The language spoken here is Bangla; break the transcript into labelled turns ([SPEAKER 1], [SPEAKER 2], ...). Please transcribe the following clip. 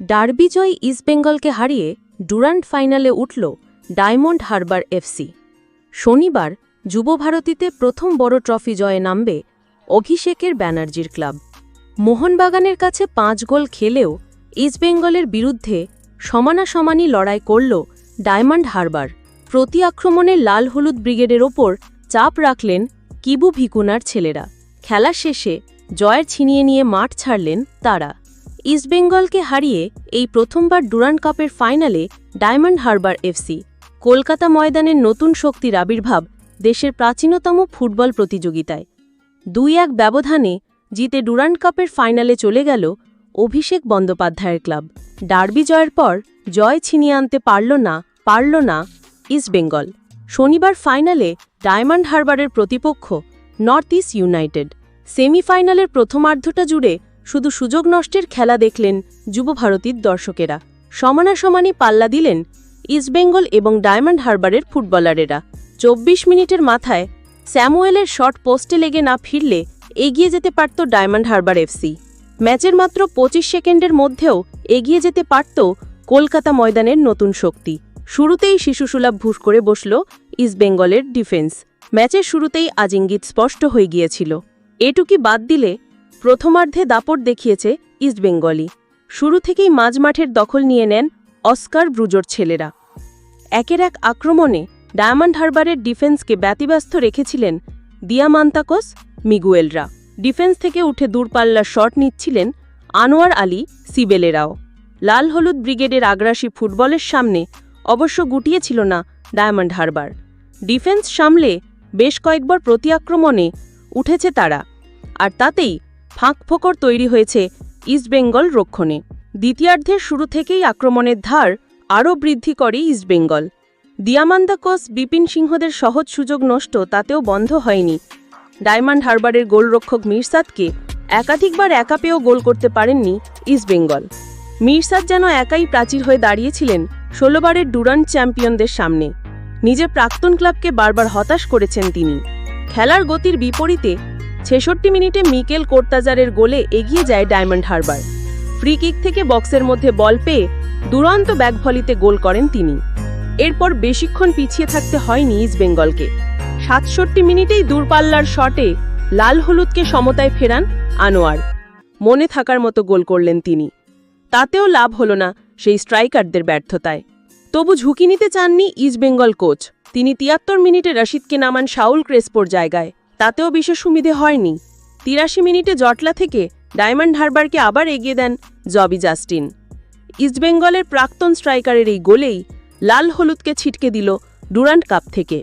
[SPEAKER 1] ডার্বি জয় ইস্টবেঙ্গলকে হারিয়ে ডুরান্ট ফাইনালে উঠল ডায়মন্ড হারবার এফসি। শনিবার যুবভারতীতে প্রথম বড় ট্রফি জয়ে নামবে অভিষেকের ব্যানার্জির ক্লাব। মোহনবাগানের কাছে পাঁচ গোল খেলেও ইস্টবেঙ্গলের বিরুদ্ধে সমানাসমানি লড়াই করল ডায়মন্ড হারবার। প্রতি আক্রমণে লাল হলুদ ব্রিগেডের ওপর চাপ রাখলেন কিবু ভিকুনার ছেলেরা। খেলা শেষে জয়ের ছিনিয়ে নিয়ে মাঠ ছাড়লেন তারা। ইস্টবেঙ্গলকে হারিয়ে এই প্রথমবার ডুরান্ড কাপের ফাইনালে ডায়মন্ড হারবার এফসি। কলকাতা ময়দানের নতুন শক্তির আবির্ভাব দেশের প্রাচীনতম ফুটবল প্রতিযোগিতায়। দুই এক ব্যবধানে জিতে ডুরান্ড কাপের ফাইনালে চলে গেল অভিষেক বন্দ্যোপাধ্যায়ের ক্লাব। ডার্বি জয়ের পর জয় ছিনিয়ে আনতে পারল না পারল না ইস্টবেঙ্গল শনিবার ফাইনালে ডায়মন্ড হারবারের প্রতিপক্ষ নর্থ ইস্ট ইউনাইটেড। সেমিফাইনালের প্রথমার্ধটা জুড়ে শুধু সুযোগ নষ্টের খেলা দেখলেন যুবভারতীর দর্শকেরা। সমানাসমানি পাল্লা দিলেন ইস্টবেঙ্গল এবং ডায়মন্ড হারবারের ফুটবলারেরা। চব্বিশ মিনিটের মাথায় স্যামুয়েলের শট পোস্টে লেগে না ফিরলে এগিয়ে যেতে পারত ডায়মন্ড হারবার এফসি। ম্যাচের মাত্র পঁচিশ সেকেন্ডের মধ্যেও এগিয়ে যেতে পারত কলকাতা ময়দানের নতুন শক্তি। শুরুতেই শিশুসুলভ ভুস করে বসল ইস্টবেঙ্গলের ডিফেন্স। ম্যাচের শুরুতেই আজ ইঙ্গিত স্পষ্ট হয়ে গিয়েছিল। এটুকি বাদ দিলে প্রথমার্ধে দাপট দেখিয়েছে ইস্টবেঙ্গলই শুরু থেকেই মাঝমাঠের দখল নিয়ে নেন অস্কার ব্রুজোর ছেলেরা। একের এক আক্রমণে ডায়মন্ড হারবারের ডিফেন্সকে ব্যতিব্যস্ত রেখেছিলেন দিয়ামান্তাকস মিগুয়েলরা। ডিফেন্স থেকে উঠে দূরপাল্লার শট নিচ্ছিলেন আনোয়ার আলী সিবেলেরাও। লাল হলুদ ব্রিগেডের আগ্রাসী ফুটবলের সামনে অবশ্য গুটিয়েছিল না ডায়মন্ড হারবার। ডিফেন্স সামলে বেশ কয়েকবার প্রতি আক্রমণে উঠেছে তারা। আর তাতেই ফাঁকফোকর তৈরি হয়েছে ইস্টবেঙ্গল রক্ষণে। দ্বিতীয়ার্ধের শুরু থেকেই আক্রমণের ধার আরও বৃদ্ধি করে ইস্টবেঙ্গল দিয়ামান্দাকস বিপিন সিংহদের সহজ সুযোগ নষ্ট তাতেও বন্ধ হয়নি। ডায়মন্ড হারবারের গোলরক্ষক মির্সাদকে একাধিকবার একা পেয়েও গোল করতে পারেননি ইস্টবেঙ্গল মির্সাদ যেন একাই প্রাচীর হয়ে দাঁড়িয়েছিলেন ষোলোবারের ডুরান্ট চ্যাম্পিয়নদের সামনে। নিজের প্রাক্তন ক্লাবকে বারবার হতাশ করেছেন তিনি। খেলার গতির বিপরীতে ছেষট্টি মিনিটে মিকেল কোর্তাজারের গোলে এগিয়ে যায় ডায়মন্ড হারবার। ফ্রি কিক থেকে বক্সের মধ্যে বল পেয়ে দুরন্ত ব্যাকভলিতে গোল করেন তিনি। এরপর বেশিক্ষণ পিছিয়ে থাকতে হয়নি ইস্টবেঙ্গলকে সাতষট্টি মিনিটেই দূরপাল্লার শটে লাল হলুদকে সমতায় ফেরান আনোয়ার। মনে থাকার মতো গোল করলেন তিনি। তাতেও লাভ হল না সেই স্ট্রাইকারদের ব্যর্থতায়। তবু ঝুঁকি নিতে চাননি ইস্টবেঙ্গল কোচ। তিনি তিয়াত্তর মিনিটে রশিদকে নামান শাউল ক্রেসপোর জায়গায়। তাতেও বিশেষ সুবিধে হয়নি। তিরাশি মিনিটে জটলা থেকে ডায়মন্ড হারবারকে আবার এগিয়ে দেন জবি জাস্টিন। ইস্টবেঙ্গলের প্রাক্তন স্ট্রাইকারের এই গোলেই লাল হলুদকে ছিটকে দিল ডুরান্ট কাপ থেকে।